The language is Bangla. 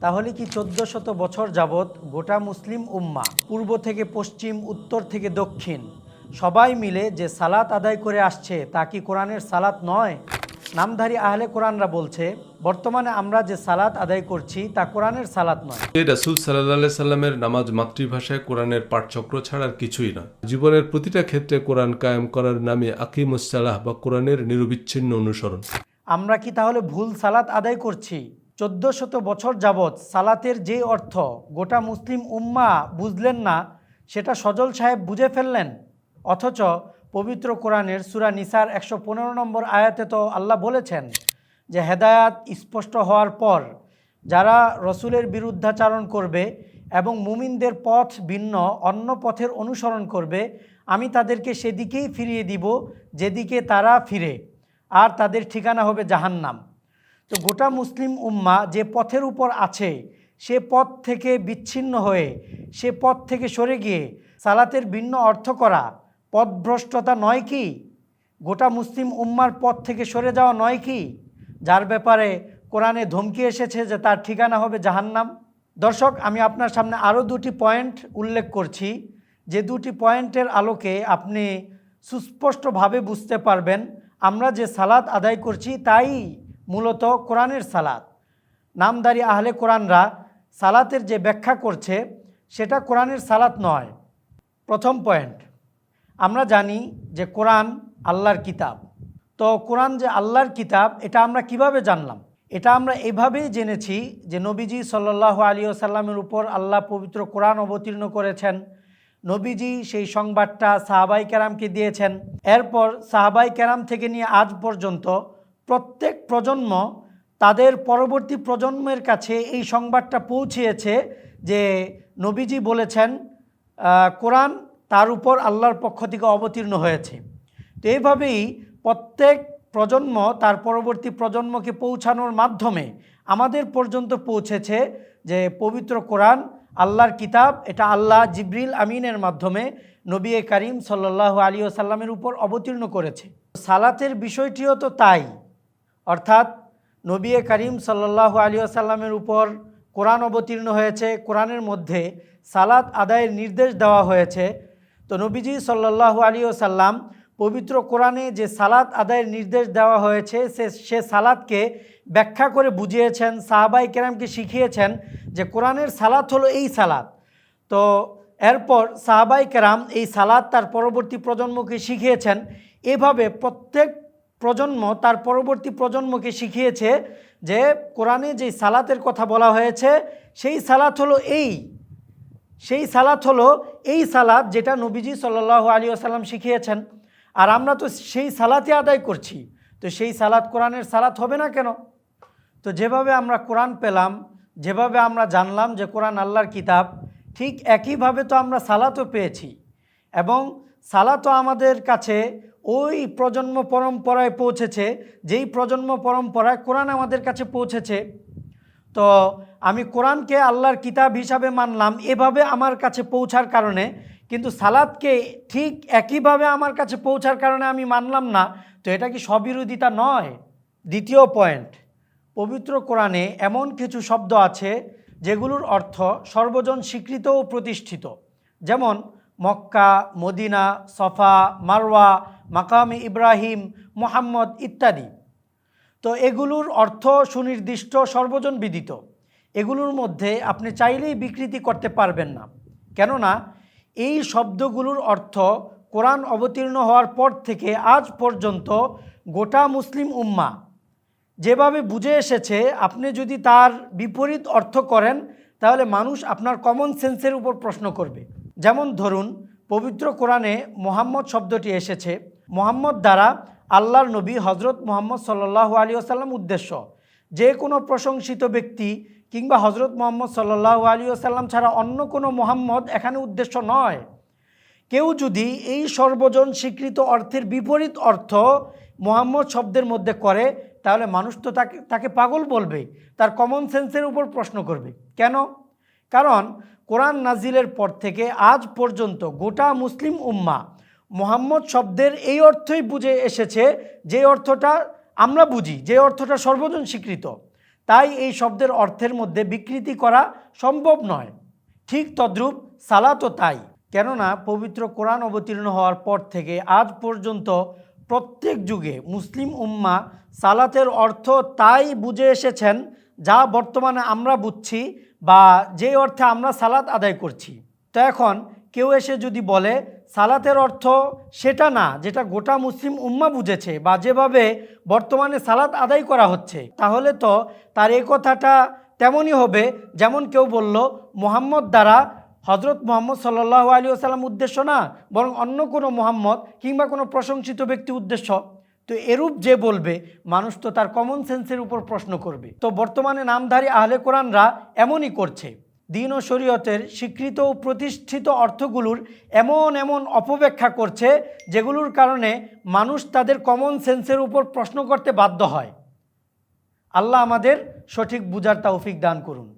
তাহলে কি চোদ্দ শত বছর যাবৎ গোটা মুসলিম উম্মা পূর্ব থেকে পশ্চিম উত্তর থেকে দক্ষিণ সবাই মিলে যে সালাত আদায় করে আসছে তা কি কোরআনের সালাত নয়? নামধারী আহলে কোরআনরা বলছে বর্তমানে আমরা যে সালাত আদায় করছি তা কোরআনের সালাত নয়। এই রাসুল সাল্লাহ সাল্লামের নামাজ মাতৃভাষায় কোরআনের পাঠচক্র ছাড়ার কিছুই না। জীবনের প্রতিটা ক্ষেত্রে কোরআন কায়েম করার নামে আকিমুসালাহ বা কোরআনের নিরবিচ্ছিন্ন অনুসরণ। আমরা কি তাহলে ভুল সালাত আদায় করছি? চোদ্দ শত বছর যাবৎ সালাতের যে অর্থ গোটা মুসলিম উম্মা বুঝলেন না, সেটা সজল সাহেব বুঝে ফেললেন। অথচ পবিত্র কোরআনের সুরা নিসার একশো পনেরো নম্বর আয়াতে তো আল্লাহ বলেছেন যে, হেদায়াত স্পষ্ট হওয়ার পর যারা রসুলের বিরুদ্ধাচারণ করবে এবং মুমিনদের পথ ভিন্ন, অন্য পথের অনুসরণ করবে, আমি তাদেরকে সেদিকেই ফিরিয়ে দিব, যেদিকে তারা ফিরে। আর তাদের ঠিকানা হবে জাহান্নাম। তো গোটা মুসলিম উম্মা যে পথের উপর আছে, সে পথ থেকে বিচ্ছিন্ন হয়ে, সে পথ থেকে সরে গিয়ে সালাতের ভিন্ন অর্থ করা পথভ্রষ্টতা নয় কি? গোটা মুসলিম উম্মার পথ থেকে সরে যাওয়া নয় কি? যার ব্যাপারে কোরআনে ধমকি এসেছে যে তার ঠিকানা হবে জাহান্নাম। দর্শক, আমি আপনার সামনে আরও দুটি পয়েন্ট উল্লেখ করছি। যে দুটি পয়েন্টের আলোকে আপনি সুস্পষ্টভাবে বুঝতে পারবেন, আমরা যে সালাত আদায় করছি তাই মূলত কোরআনের সালাত। নামদারি আহলে কোরআনরা সালাতের যে ব্যাখ্যা করছে, সেটা কোরআনের সালাত নয়। প্রথম পয়েন্ট, আমরা জানি যে কোরআন আল্লাহর কিতাব। তো কোরআন যে আল্লাহর কিতাব, এটা আমরা কীভাবে জানলাম? এটা আমরা এভাবেই জেনেছি যে নবীজি সাল্লাহ আলী সাল্লামের উপর আল্লাহ পবিত্র কোরআন অবতীর্ণ করেছেন। নবীজি সেই সংবাদটা সাহাবাই কেরামকে দিয়েছেন। এরপর সাহাবাই কেরাম থেকে নিয়ে আজ পর্যন্ত প্রত্যেক প্রজন্ম তাদের পরবর্তী প্রজন্মের কাছে এই সংবাদটা পৌঁছিয়েছে যে নবীজি বলেছেন কোরআন তার উপর আল্লাহর পক্ষ থেকে অবতীর্ণ হয়েছে। তো এইভাবেই প্রত্যেক প্রজন্ম তার পরবর্তী প্রজন্মকে পৌঁছানোর মাধ্যমে আমাদের পর্যন্ত পৌঁছেছে যে পবিত্র কোরআন, আল্লাহর কিতাব, এটা আল্লাহ জিব্রিল আমিনের মাধ্যমে নবী করিম সাল্লাহ আলী সাল্লামের উপর অবতীর্ণ করেছে। সালাতের বিষয়টিও তো তাই। অর্থাৎ নবী করিম সাল্লাহ আলী আসাল্লামের উপর কোরআন অবতীর্ণ হয়েছে, কোরআনের মধ্যে সালাত আদায়ের নির্দেশ দেওয়া হয়েছে। তো নবীজি সাল্লাহ আলী সাল্লাম পবিত্র কোরআনে যে সালাত আদায়ের নির্দেশ দেওয়া হয়েছে, সে সে সালাদকে ব্যাখ্যা করে বুঝিয়েছেন, সাহাবাই কেরামকে শিখিয়েছেন যে কোরআনের সালাত হলো এই সালাত। তো এরপর সাহাবাই কেরাম এই সালাদ তার পরবর্তী প্রজন্মকে শিখিয়েছেন। এভাবে প্রত্যেক প্রজন্ম, তার পরবর্তী প্রজন্মকে শিখিয়েছে যে কোরআনে যে সালাতের কথা বলা হয়েছে, সেই সালাত হলো এই। সেই সালাত হলো এই সালাত যেটা নবীজি সাল্লাহ আলী আসাল্লাম শিখিয়েছেন। আর আমরা তো সেই সালাতে আদায় করছি। তো সেই সালাত কোরআনের সালাত হবে না কেন? তো যেভাবে আমরা কোরআন পেলাম, যেভাবে আমরা জানলাম যে কোরআন আল্লাহর কিতাব, ঠিক একইভাবে তো আমরা সালাতও পেয়েছি। এবং সালাতও আমাদের কাছে ওই প্রজন্ম পরম্পরায় পৌঁছেছে, যেই প্রজন্ম পরম্পরায় কোরআন আমাদের কাছে পৌঁছেছে, তো আমি কোরআনকে আল্লাহর কিতাব হিসাবে মানলাম, এভাবে আমার কাছে পৌঁছার কারণে, কিন্তু সালাদকে ঠিক একইভাবে আমার কাছে পৌঁছার কারণে আমি মানলাম না, তো এটা কি স্ববিরোধিতা নয়? দ্বিতীয় পয়েন্ট, পবিত্র কোরআনে এমন কিছু শব্দ আছে, যেগুলোর অর্থ সর্বজন স্বীকৃত ও প্রতিষ্ঠিত, যেমন মক্কা, মদিনা, সফা, মারওয়া মাকামে ইব্রাহিম, মোহাম্মদ ইত্যাদি। তো এগুলোর অর্থ সুনির্দিষ্ট, সর্বজন বিদিত। এগুলোর মধ্যে আপনি চাইলেই বিকৃতি করতে পারবেন না। কেননা এই শব্দগুলোর অর্থ কোরআন অবতীর্ণ হওয়ার পর থেকে আজ পর্যন্ত গোটা মুসলিম উম্মা। যেভাবে বুঝে এসেছে, আপনি যদি তার বিপরীত অর্থ করেন, তাহলে মানুষ আপনার কমন সেন্সের উপর প্রশ্ন করবে। যেমন ধরুন, পবিত্র কোরআনে মোহাম্মদ শব্দটি এসেছে মোহাম্মদ দ্বারা আল্লাহর নবী হজরত মোহাম্মদ সাল্লাহ আলী আসাল্লাম উদ্দেশ্য। যে কোনো প্রশংসিত ব্যক্তি কিংবা হজরত মোহাম্মদ সাল্লাহ আলী আসাল্লাম ছাড়া অন্য কোনো মোহাম্মদ এখানে উদ্দেশ্য নয়। কেউ যদি এই সর্বজন স্বীকৃত অর্থের বিপরীত অর্থ মোহাম্মদ শব্দের মধ্যে করে, তাহলে মানুষ তো তাকে তাকে পাগল বলবে, তার কমন সেন্সের উপর প্রশ্ন করবে। কেন? কারণ কোরআন নাজিলের পর থেকে আজ পর্যন্ত গোটা মুসলিম উম্মা মোহাম্মদ শব্দের এই অর্থই বুঝে এসেছে যে অর্থটা আমরা বুঝি, যে অর্থটা সর্বজন স্বীকৃত। তাই এই শব্দের অর্থের মধ্যে বিকৃতি করা সম্ভব নয়। ঠিক তদ্রূপ সালাতও তাই। কেননা পবিত্র কোরআন অবতীর্ণ হওয়ার পর থেকে আজ পর্যন্ত প্রত্যেক যুগে মুসলিম উম্মা সালাতের অর্থ তাই বুঝে এসেছেন যা বর্তমানে আমরা বুঝছি বা যে অর্থে আমরা সালাত আদায় করছি। তো এখন কেউ এসে যদি বলে সালাতের অর্থ সেটা না, যেটা গোটা মুসলিম উম্মা বুঝেছে বা যেভাবে বর্তমানে সালাত আদায় করা হচ্ছে। তাহলে তো তার এই কথাটা তেমনই হবে যেমন কেউ বলল, মোহাম্মদ দ্বারা হজরত মোহাম্মদ সাল্লাহ আলী আসাল্লাম উদ্দেশ্য না, বরং অন্য কোনো মোহাম্মদ কিংবা কোনো প্রশংসিত ব্যক্তি উদ্দেশ্য? তো এরূপ যে বলবে, মানুষ তো তার কমন সেন্সের উপর প্রশ্ন করবে। তো বর্তমানে নামধারী আহলে কোরআনরা এমনই করছে। দিন ও শরীয়তের স্বীকৃত ও প্রতিষ্ঠিত অর্থগুলোর এমন এমন অপব্যাখ্যা করছে যেগুলোর কারণে মানুষ তাদের কমন সেন্সের উপর প্রশ্ন করতে বাধ্য হয়। আল্লাহ আমাদের সঠিক বুঝার তাওফিক দান করুন।